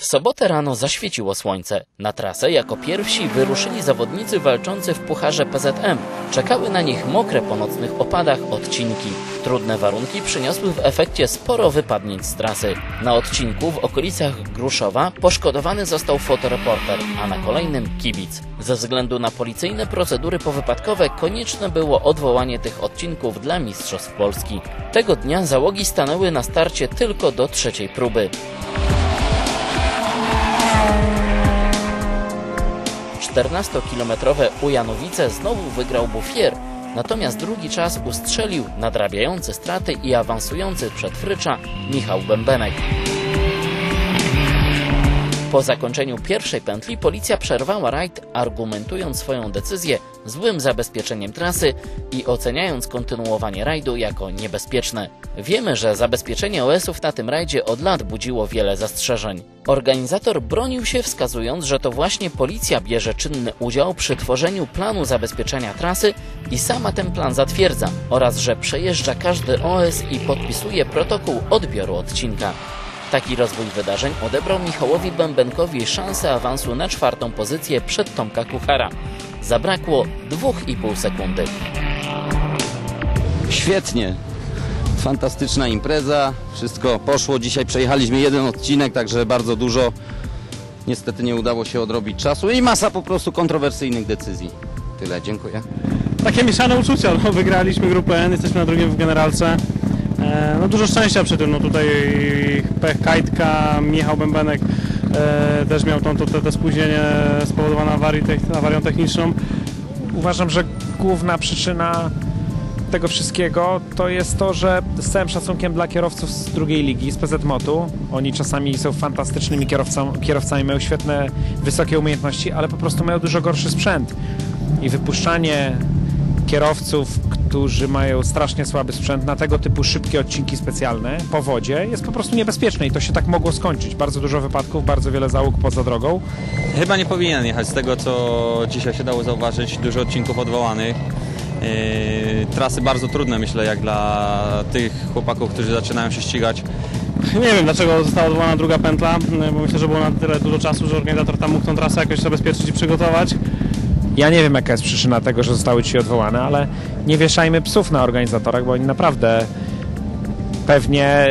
W sobotę rano zaświeciło słońce. Na trasę jako pierwsi wyruszyli zawodnicy walczący w Pucharze PZM. Czekały na nich mokre po nocnych opadach odcinki. Trudne warunki przyniosły w efekcie sporo wypadnięć z trasy. Na odcinku w okolicach Gruszowa poszkodowany został fotoreporter, a na kolejnym kibic. Ze względu na policyjne procedury powypadkowe konieczne było odwołanie tych odcinków dla Mistrzostw Polski. Tego dnia załogi stanęły na starcie tylko do trzeciej próby. 14-kilometrowe Ujanowice znowu wygrał Bufier, natomiast drugi czas ustrzelił nadrabiający straty i awansujący przed Frycza Michał Bębenek. Po zakończeniu pierwszej pętli policja przerwała rajd, argumentując swoją decyzję złym zabezpieczeniem trasy i oceniając kontynuowanie rajdu jako niebezpieczne. Wiemy, że zabezpieczenie OS-ów na tym rajdzie od lat budziło wiele zastrzeżeń. Organizator bronił się wskazując, że to właśnie policja bierze czynny udział przy tworzeniu planu zabezpieczenia trasy i sama ten plan zatwierdza oraz że przejeżdża każdy OS i podpisuje protokół odbioru odcinka. Taki rozwój wydarzeń odebrał Michałowi Bębenkowi szansę awansu na czwartą pozycję przed Tomka Kuchara. Zabrakło 2,5 sekundy. Świetnie. Fantastyczna impreza. Wszystko poszło. Dzisiaj przejechaliśmy jeden odcinek, także bardzo dużo. Niestety nie udało się odrobić czasu i masa po prostu kontrowersyjnych decyzji. Tyle, dziękuję. takie mieszane uczucia. No, wygraliśmy grupę N, jesteśmy na drugim w generalce. E, no, dużo szczęścia przy tym. No, tutaj pech Kajtka, Michał Bębenek e, też miał tą, to, to, to spóźnienie spowodowane awarii, awarią techniczną. Uważam, że główna przyczyna tego wszystkiego to jest to, że z całym szacunkiem dla kierowców z drugiej ligi, z PZMOT-u, oni czasami są fantastycznymi kierowcami, kierowcami, mają świetne, wysokie umiejętności, ale po prostu mają dużo gorszy sprzęt. I wypuszczanie kierowców, którzy mają strasznie słaby sprzęt na tego typu szybkie odcinki specjalne po wodzie jest po prostu niebezpieczne i to się tak mogło skończyć. Bardzo dużo wypadków, bardzo wiele załóg poza drogą. Chyba nie powinien jechać z tego, co dzisiaj się dało zauważyć. Dużo odcinków odwołanych. Yy, trasy bardzo trudne, myślę, jak dla tych chłopaków, którzy zaczynają się ścigać. Nie wiem dlaczego została odwołana druga pętla, bo myślę, że było na tyle dużo czasu, że organizator tam mógł tą trasę jakoś zabezpieczyć i przygotować. Ja nie wiem, jaka jest przyczyna tego, że zostały dzisiaj odwołane, ale nie wieszajmy psów na organizatorach, bo oni naprawdę pewnie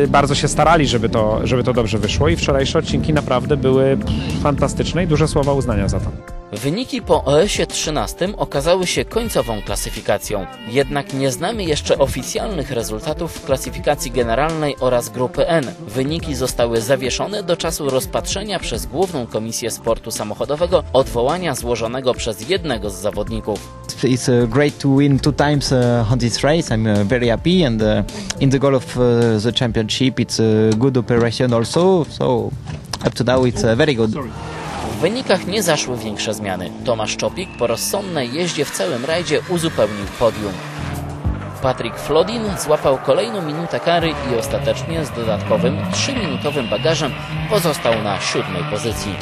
yy, bardzo się starali, żeby to, żeby to dobrze wyszło i wczorajsze odcinki naprawdę były fantastyczne i duże słowa uznania za to. Wyniki po OS-ie 13 okazały się końcową klasyfikacją. Jednak nie znamy jeszcze oficjalnych rezultatów w klasyfikacji generalnej oraz grupy N. Wyniki zostały zawieszone do czasu rozpatrzenia przez Główną Komisję Sportu Samochodowego odwołania złożonego przez jednego z zawodników. It's uh, great to win two times uh, on this race. I'm uh, very happy, and uh, in the goal of uh, the championship, it's a good operation also. So up to now, it's uh, very good. W wynikach nie zaszły większe zmiany. Tomasz Czopik po rozsądnej jeździe w całym rajdzie uzupełnił podium. Patryk Flodin złapał kolejną minutę kary i ostatecznie z dodatkowym 3-minutowym bagażem pozostał na siódmej pozycji.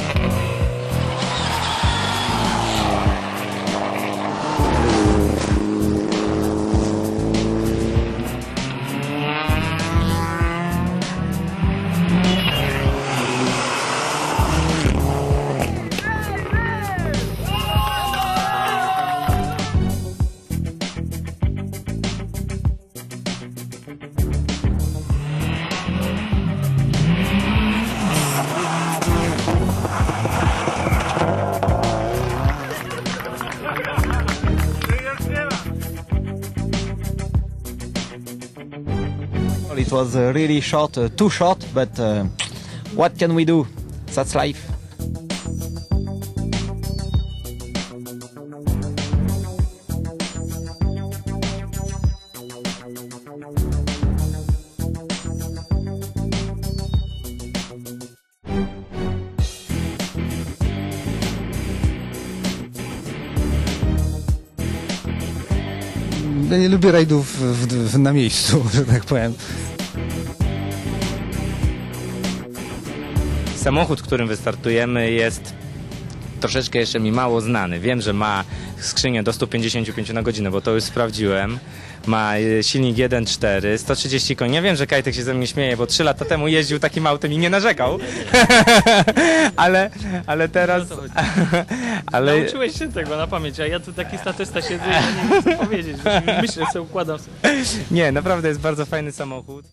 It was uh, really short, uh, too short, but uh, what can we do? That's life. Nie lubię rajdów w, w, na miejscu, że tak powiem. Samochód, którym wystartujemy jest troszeczkę jeszcze mi mało znany. Wiem, że ma skrzynię do 155 na godzinę, bo to już sprawdziłem. Ma e, silnik 1.4, 130 koni. Ja wiem, że Kajtek się ze mnie śmieje, bo 3 lata temu jeździł takim autem i nie narzekał. ale, ale teraz... ale... Nauczyłeś się tego na pamięć, a ja tu taki statysta siedzę i nie co powiedzieć. Myślę sobie, układam sobie. Nie, naprawdę jest bardzo fajny samochód.